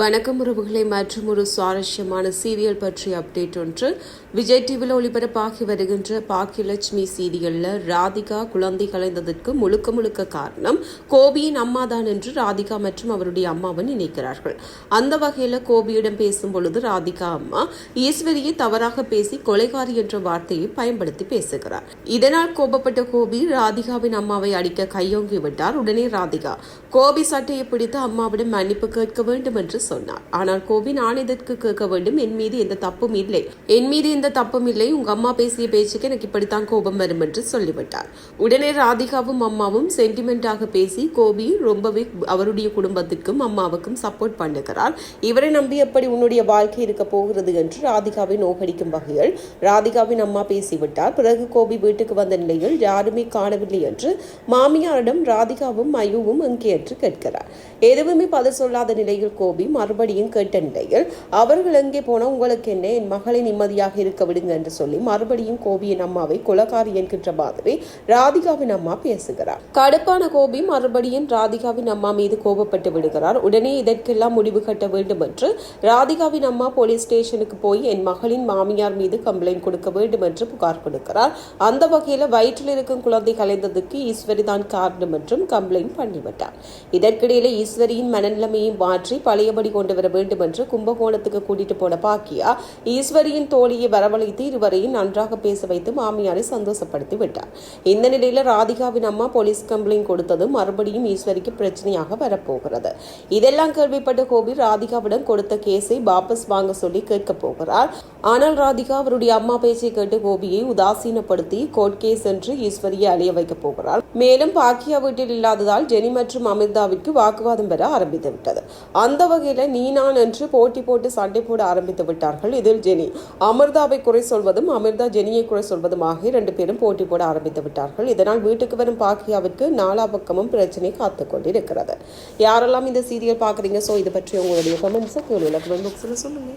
வணக்கம் உறவுகளை மற்றும் ஒரு சுவாரஸ்யமான சீரியல் பற்றிய அப்டேட் ஒன்று. விஜய் டிவியில் ஒளிபரப்பாகி வருகின்ற பாக்கியலட்சுமி சீரியலில் ராதிகா குழந்தை கலைந்ததற்கு முழுக்க முழுக்க காரணம் கோபியின் அம்மா தான் என்று ராதிகா மற்றும் அவருடைய அம்மாவை நினைக்கிறார்கள். அந்த வகையில் கோபியிடம் பேசும் பொழுது ராதிகா அம்மா ஈஸ்வரியை தவறாக பேசி கொலைகாரி என்ற வார்த்தையை பயன்படுத்தி பேசுகிறார். இதனால் கோபப்பட்ட கோபி ராதிகாவின் அம்மாவை அடிக்க கையோங்கி விட்டார். உடனே ராதிகா கோபி சட்டையை பிடித்து அம்மாவிடம் மன்னிப்பு கேட்க வேண்டும் என்று சொன்னார். ஆனால் கோபி நான் எதற்கு கேட்க வேண்டும். என் மீது எந்த தப்பும் இல்லை. என் மீது எந்த தப்பும் இல்லை. உங்க அம்மா பேசிய பேச்சுக்கு எனக்கு இப்படித்தான் கோபம் வரும் என்று சொல்லிவிட்டார். உடனே ராதிகாவும் அம்மாவும் சென்டிமெண்டாக பேசி கோபி ரொம்பவே அவருடைய குடும்பத்திற்கும் அம்மாவுக்கும் சப்போர்ட் பண்ணுகிறார். இவரை நம்பி எப்படி உன்னுடைய வாழ்க்கை இருக்க போகிறது என்று ராதிகாவை நோகடிக்கும் வகையில் ராதிகாவின் அம்மா பேசிவிட்டார். பிறகு கோபி வீட்டுக்கு வந்த நிலையில் யாருமே காணவில்லை என்று மாமியாரிடம் ராதிகாவும் மயுவும் எங்கே என்று கேட்கிறார். எதுவுமே பதில் சொல்லாத நிலையில் கோபி மறுபடியும் கேட்ட நிலையில் அவர்கள் எங்கே போனா உங்களுக்கு என்ன? என் மகளை நிம்மதியாக இருக்க விடுங்க என்று சொல்லி மறுபடியும் கோபியின் அம்மாவை கொலகாரி என்கின்ற மாதிரி ராதிகாவின் அம்மா பேசுகிறார். கடுப்பான கோபி மறுபடியும் ராதிகாவின் அம்மா மீது கோபப்பட்டு விடுகிறார். உடனே இதற்கெல்லாம் முடிவு கட்ட வேண்டும் என்று ராதிகாவின் அம்மா போலீஸ் ஸ்டேஷனுக்கு போய் என் மகளின் மாமியார் மீது கம்ப்ளைண்ட் கொடுக்க வேண்டும் என்று புகார் கொடுக்கிறார். அந்த வகையில் வயிற்றில் இருக்கும் குழந்தை கலைந்ததுக்கு ஈஸ்வரி தான் காரணம் என்றும் கம்ப்ளைண்ட் பண்ணிவிட்டார். இதற்கிடையில் ஈஸ்வரியின் மனநிலைமையை மாற்றி பழைய பழையபடி கொண்டு வர வேண்டும் என்று கும்பகோணத்துக்கு கூட்டிட்டு போன பாக்கியா ஈஸ்வரியின் தோழியை வரவழைத்து இருவரையும் நன்றாக பேச வைத்து மாமியாரை சந்தோஷப்படுத்தி விட்டார். இந்த நிலையில ராதிகாவின் அம்மா போலீஸ் கம்ப்ளைண்ட் கொடுத்ததும் மறுபடியும் ஈஸ்வரிக்கு பிரச்சனையாக வரப்போகிறது. இதெல்லாம் கேள்விப்பட்ட கோபி ராதிகாவிடம் கொடுத்த கேஸை வாபஸ் வாங்க சொல்லி கேட்க போகிறார் ஆனால் ராதிகா அவருடைய அம்மா பேச்சை கேட்டு கோபியை உதாசீனப்படுத்தி கோர்ட் கேஸ் என்று ஈஸ்வரியை அழிய வைக்கப் போகிறார் மேலும் பாக்கியா வீட்டில் இல்லாததால் ஜெனி மற்றும் அமிர்தாவிற்கு வாக்குவாதம் பெற ஆரம்பித்து விட்டது. அந்த வகையில நீ நான் என்று போட்டி போட்டு சண்டை போட ஆரம்பித்து விட்டார்கள் இதில் ஜெனி. அமிர்தாவை குறை சொல்வதும் அமிர்தா ஜெனியை குறை சொல்வதும் ஆகிய ரெண்டு பேரும் போட்டி போட ஆரம்பித்து விட்டார்கள். இதனால் வீட்டுக்கு வரும் பாக்கியாவிற்கு நாலா பக்கமும் பிரச்சனை காத்து கொண்டிருக்கிறது. யாரெல்லாம் இந்த சீரியல் பார்க்குறீங்க? சோ இது பற்றி உங்களுடைய கமெண்ட்ஸை கீழே கமெண்ட் பாக்ஸில் சொல்லுங்க.